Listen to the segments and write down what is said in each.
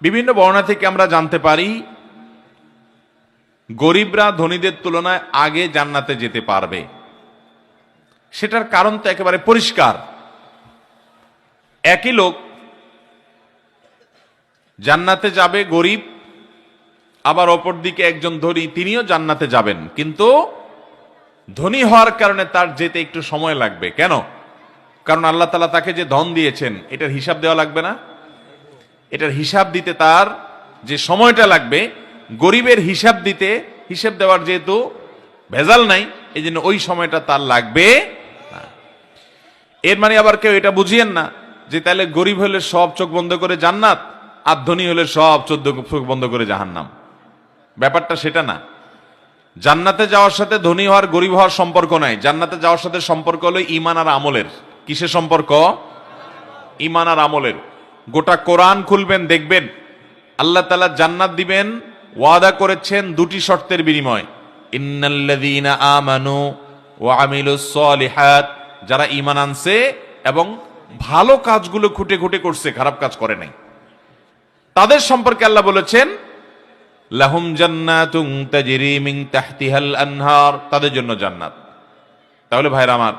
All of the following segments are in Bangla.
বিভিন্ন বর্ণনা থেকে আমরা জানতে পারি, গরিবরা ধনীদের তুলনায় আগে জান্নাতে যেতে পারবে। সেটার কারণ তো একেবারে পরিষ্কার। একই লোক জান্নাতে যাবে গরিব, আবার অপর দিকে একজন ধনী, তিনিও জান্নাতে যাবেন। কিন্তু ধনী হওয়ার কারণে তার যেতে একটু সময় লাগবে। কেন? কারণ আল্লাহ তালা তাকে যে ধন দিয়েছেন, এটার হিসাব দেওয়া লাগবে না। এটার হিসাব দিতে তার যে সময়টা লাগবে, গরিবের হিসাব দিতে, হিসাব দেওয়ার যেহেতু ভেজাল নাই এই জন্য ওই সময়টা তার লাগবে এর মানে আবার কেউ এটা বুঝিয়েন না যে তাহলে গরিব হলে সব চোখ বন্ধ করে জান্নাত, আর ধনী হলে সব চোদ্দ চোখ বন্ধ করে জাহান্নাম। ব্যাপারটা সেটা না। জান্নাতে যাওয়ার সাথে ধনী হওয়ার, গরিব হওয়ার সম্পর্ক নাই। জান্নাতে যাওয়ার সাথে সম্পর্ক হলো ইমান আর আমলের। কিসের সম্পর্ক? ইমান আর আমলের। গোটা কোরআন খুলবেন, দেখবেন। আল্লাহ তালা জান্নাত দিবেন, ওয়াদা করেছেন দুটি শর্তের বিনিময়। যারা ঈমান আনছে এবং ভালো কাজগুলো খুঁটে খুঁটে করছে, খারাপ কাজ করে নাই। তাদের সম্পর্কে আল্লাহ বলেছেন, লাহুম জান্নাতুন আনহার, তাদের জন্য জান্নাত। তাহলে ভাইরা আমার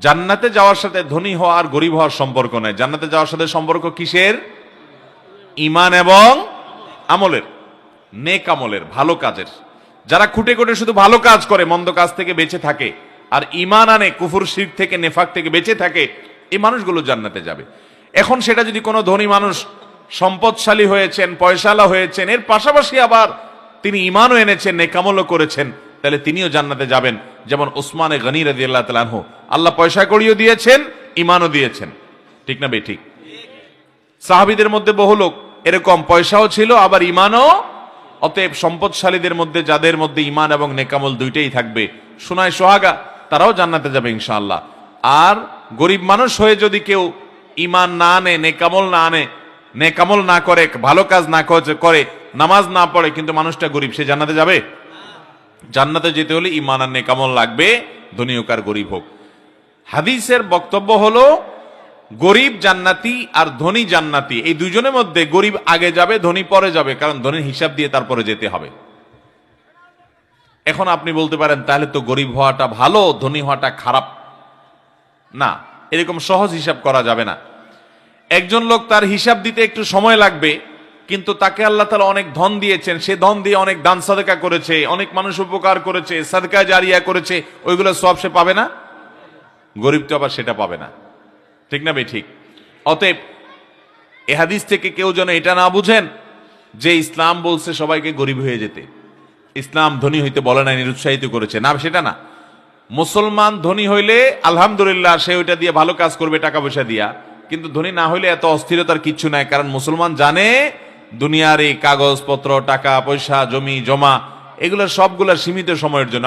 জান্নাতে যাওয়ার সাথে ধনী হওয়া আর গরিব হওয়ার সম্পর্ক নেই। জান্নাতে যাওয়ার সাথে সম্পর্ক কিসের? ইমান এবং আমলের। নেক আমলের, ভালো কাজের। যারা খুঁটে খুঁটে শুধু ভালো কাজ করে, মন্দ কাজ থেকে বেঁচে থাকে, আর ইমান আনে, কুফুর, শির থেকে, নেফাক থেকে বেঁচে থাকে, এই মানুষগুলো জান্নাতে যাবে। এখন সেটা যদি কোনো ধনী মানুষ সম্পদশালী হয়েছেন পয়সালা হয়েছেন, এর পাশাপাশি আবার তিনি ইমানও এনেছেন নেকামলও করেছেন, তাহলে তিনিও জান্নাতে যাবেন। যেমন ওসমানে গনি রাজি আল্লাহ তালানহ আল্লাহ পয়সা করিও দিয়েছেন ইমানও দিয়েছেন। ঠিক না বে ঠিক? সাহাবিদের মধ্যে বহু লোক, এরকম পয়সাও ছিল, আবার ইমানও অতএব সম্পদশালীদের মধ্যে, যাদের মধ্যে ইমান এবং নেকামল দুইটাই থাকবে, সোনায় সোহাগা, তারাও জান্নাতে যাবে ইনশাআল্লাহ। আর গরিব মানুষ হয়ে যদি কেউ ইমান না আনে, নেকামল না আনে, নেকামল না করে, ভালো কাজ না করে- নামাজ না পড়ে, কিন্তু মানুষটা গরিব, সে জান্নাতে যাবে? জান্নাতে যেতে হলে ইমান আর নেকামল লাগবে? ধনী হোক আর গরিব হোক। হাদিসের বক্তব্য হলো, গরিব জান্নাতি আর ধনী জান্নাতি, এই দুজনের মধ্যে গরিব আগে যাবে, ধনী পরে যাবে, কারণ ধনীর হিসাব দিয়ে তারপরে যেতে হবে। এখন আপনি বলতে পারেন, তাহলে তো গরিব হওয়াটা ভালো, ধনী হওয়াটা খারাপ। না, এরকম সহজ হিসাব করা যাবে না। একজন লোক তার হিসাব দিতে একটু সময় লাগবে কিন্তু তাকে আল্লাহ তালা অনেক ধন দিয়েছেন। সে ধন দিয়ে অনেক দান সাদকা করেছে, অনেক মানুষ উপকার করেছে, সাদকা জারিয়া করেছে, ওইগুলো সব সে পাবে না? গরিব তো আবার সেটা পাবে না। ঠিক না বে ঠিক। অতএব এহাদিস থেকে কেউ যেন এটা না বুঝেন যে ইসলাম বলছে সবাইকে গরিব হয়ে যেতে। ইসলাম ধনী হইতে বলে না নিরুৎসাহিত করেছে। না, সেটা না। মুসলমান ধনী হইলে আলহামদুলিল্লাহ সে ওইটা দিয়ে ভালো কাজ করবে, টাকা পয়সা দিয়া। কিন্তু ধনী না হইলে এত অস্থিরতার কিচ্ছু নাই, কারণ মুসলমান জানে দুনিয়ার এই কাগজপত্র টাকা পয়সা জমি জমা এগুলো সবগুলো সীমিত সময়ের জন্য।